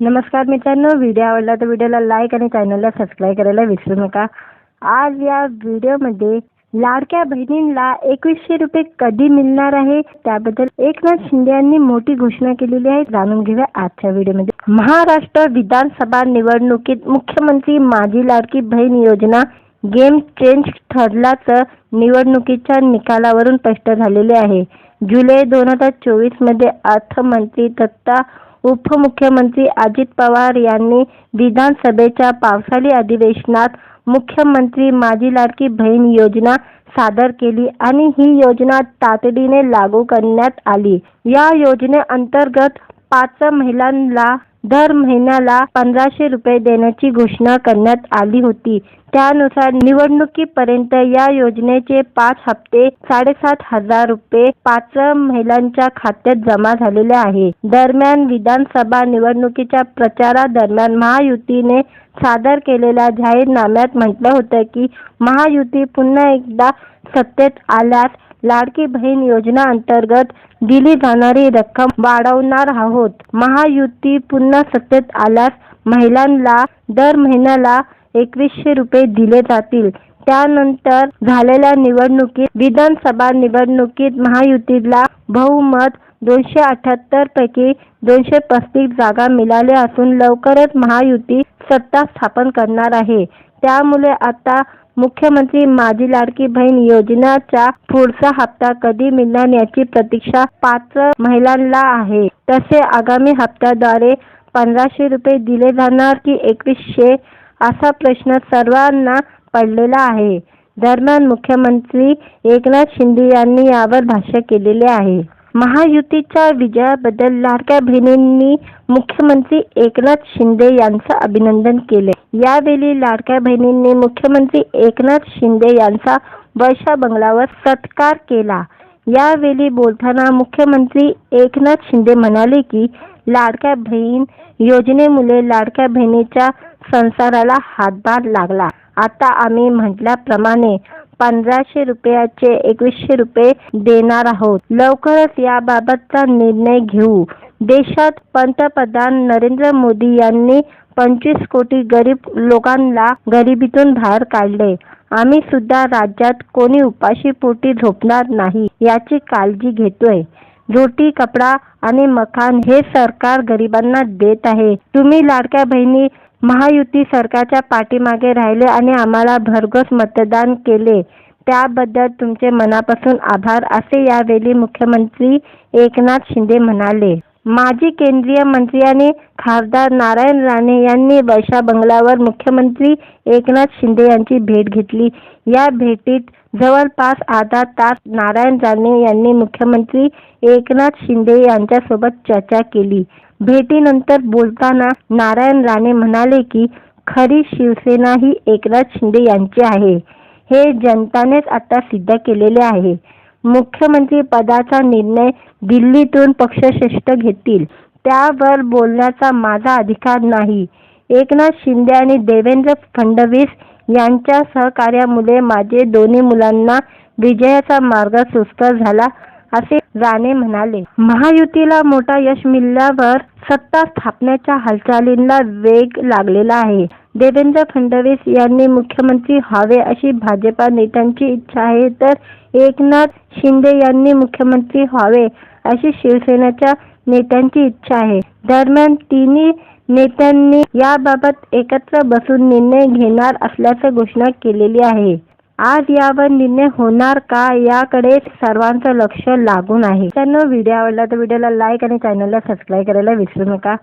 नमस्कार मित्रांनो व्हिडिओ आवडला तर व्हिडिओला लाईक आणि चॅनलला सबस्क्राईब करायला विसरू नका. आज या व्हिडिओमध्ये लाडक्या बहिणींना एकवीसशे रुपये कधी मिळणार आहे? त्याबद्दल एकनाथ शिंदे यांनी मोठी घोषणा केलेली आहे. जाणून घेऊया आजच्या व्हिडिओमध्ये महाराष्ट्र विधानसभा निवडणुकीत मुख्यमंत्री माझी लाडकी बहीण योजना गेम चेंज ठरल्याचं निवडणुकीच्या निकालावरून स्पष्ट झालेले आहे. जुलै दोन हजार चोवीसमध्ये अर्थमंत्री दत्ता उपमुख्यमंत्री अजित पवार यांनी विधानसभेच्या पावसाळी अधिवेशनात मुख्यमंत्री माझी लाडकी बहीण योजना सादर केली आणि ही योजना तातडीने लागू करण्यात आली. या योजनेअंतर्गत पाच महिलांना दर महिन्याला पंधराशे रुपये देण्याची घोषणा करण्यात आली होती. त्यानुसार निवडणुकीपर्यंत या योजनेचे पाच हप्ते साडेसात हजार रुपये पाच महिलांच्या खात्यात जमा झालेले आहे. दरम्यान विधानसभा निवडणुकीच्या प्रचारादरम्यान महायुतीने सादर केलेल्या जाहीरनाम्यात म्हटलं होतं की महायुती पुन्हा एकदा सत्तेत आल्यास लाडकी बहीण योजना अंतर्गत दिली जाणारी रक्कम वाढवणार आहोत. महायुती पुन्हा सत्तेत आल्यास महिलांना दर महिन्याला एकवीसशे रुपये दिले जातील. त्यानंतर झालेल्या निवडणुकीत विधानसभा निवडणुकीत महायुतीला बहुमत दोनशे अठ्याहत्तर पैकी दोनशे पस्तीस जागा मिळाल्या असून लवकरच महायुती सत्ता स्थापन करणार आहे. त्यामुळे आता मुख्यमंत्री माझी लाडकी बहीण योजनाचा पुढचा हप्ता कधी मिळणार याची प्रतीक्षा पाच महिलांना आहे. तसे आगामी हप्त्याद्वारे पंधराशे रुपये दिले जाणार की एकवीसशे असा प्रश्न सर्वांना पडलेला आहे. दरम्यान मुख्यमंत्री एकनाथ शिंदे यांनी यावर भाष्य केलेले आहे. महायुतीच्या विजयाबद्दल लाडक्या बहिणींनी मुख्यमंत्री एकनाथ शिंदे यांचं अभिनंदन केले. यावेळी लाडक्या बहिणींनी मुख्यमंत्री एकनाथ शिंदे यांचा वर्षा बंगलावर सत्कार केला. यावेळी बोलताना मुख्यमंत्री एकनाथ शिंदे म्हणाले की लाडक्या बहीण योजनेमुळे लाडक्या बहिणीच्या संसाराला हातभार लागला. आता आम्ही म्हटल्याप्रमाणे पंधराशे रुपयाचे एकवीसशे रुपये देणार आहोत. लवकरच याबाबतचा निर्णय घेऊ. देशात पंतप्रधान नरेंद्र मोदी यांनी पंचवीस कोटी गरीब लोकांना गरिबीतून बाहेर काढले. आम्ही सुद्धा राज्यात कोणी उपाशी पोटी झोपणार नाही याची काळजी घेतोय. रोटी कपडा आणि मकान हे सरकार गरिबांना देत आहे. तुम्ही लाडक्या बहिणी महायुती सरकारच्या पाठीमागे राहिले आणि आम्हाला भरघोस मतदान केले. त्याबद्दल तुमचे मनापासून आभार. असे यावेळी मुख्यमंत्री एकनाथ शिंदे म्हणाले. माजी केंद्रीय मंत्री आणि खासदार नारायण राणे यांनी वर्षा बंगल्यावर मुख्यमंत्री एकनाथ शिंदे यांची भेट घेतली. या भेटीत जवळपास अर्धा तास नारायण राणे यांनी मुख्यमंत्री एकनाथ शिंदे यांच्यासोबत चर्चा केली. भेटीनंतर बोलताना नारायण राणे म्हणाले की खरी शिवसेना ही एकनाथ शिंदे यांची आहे. हे जनतानेच आता सिद्ध केलेले आहे. मुख्यमंत्री पदाचा निर्णय दिल्लीतून पक्षश्रेष्ठ घेतील. त्यावर बोलण्याचा माझा अधिकार नाही. एकनाथ शिंदे आणि देवेंद्र फडणवीस यांच्या सहकार्यामुळे माझे दोन्ही मुलांना विजयाचा मार्ग सुस्कर झाला. असे राणे म्हणाले. महायुतीला मोठा यश मिळाल्यावर सत्ता स्थापनेच्या हालचालींना वेग लागलेला आहे. देवेंद्र फडणवीस यांनी मुख्यमंत्री व्हावे अशी भाजपा नेत्यांची इच्छा आहे तर एकनाथ शिंदे यांनी मुख्यमंत्री व्हावे अशी शिवसेनेच्या नेत्यांची इच्छा आहे. दरम्यान तिन्ही नेत्यांनी याबाबत एकत्र बसून निर्णय घेणार असल्याचं घोषणा केलेली आहे. आज यावर निर्णय होणार का याकडे सर्वांचं लक्ष लागून आहे. त्यांना व्हिडिओ आवडला तर व्हिडिओला लाईक आणि चॅनलला सबस्क्राईब करायला विसरू नका.